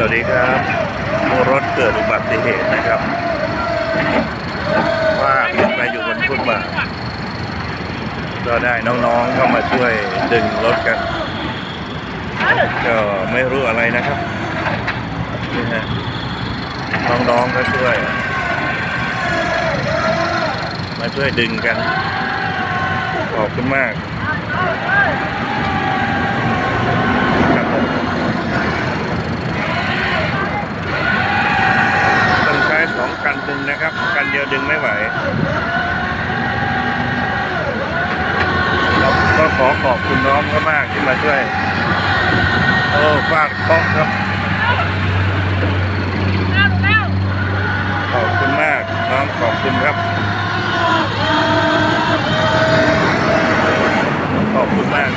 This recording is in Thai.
สวัสดีครับรถเกิดอุบัติเหตุนะครับว่าขึ้นไปอยู่บนฟุตบาทก็ได้น้องๆก็มาช่วยดึงรถกัน ก็ไม่รู้อะไรนะครับนี่ฮะน้องๆก็ช่วย มาช่วยดึงกัน ขอบคุณมาก ครับ กันเดียวดึงไม่ไหว เราก็ขอขอบคุณน้องก็มากที่มาช่วย โอ้ฝากเคาะครับ ขอบคุณมากน้องขอบคุณครับ ขอบคุณมาก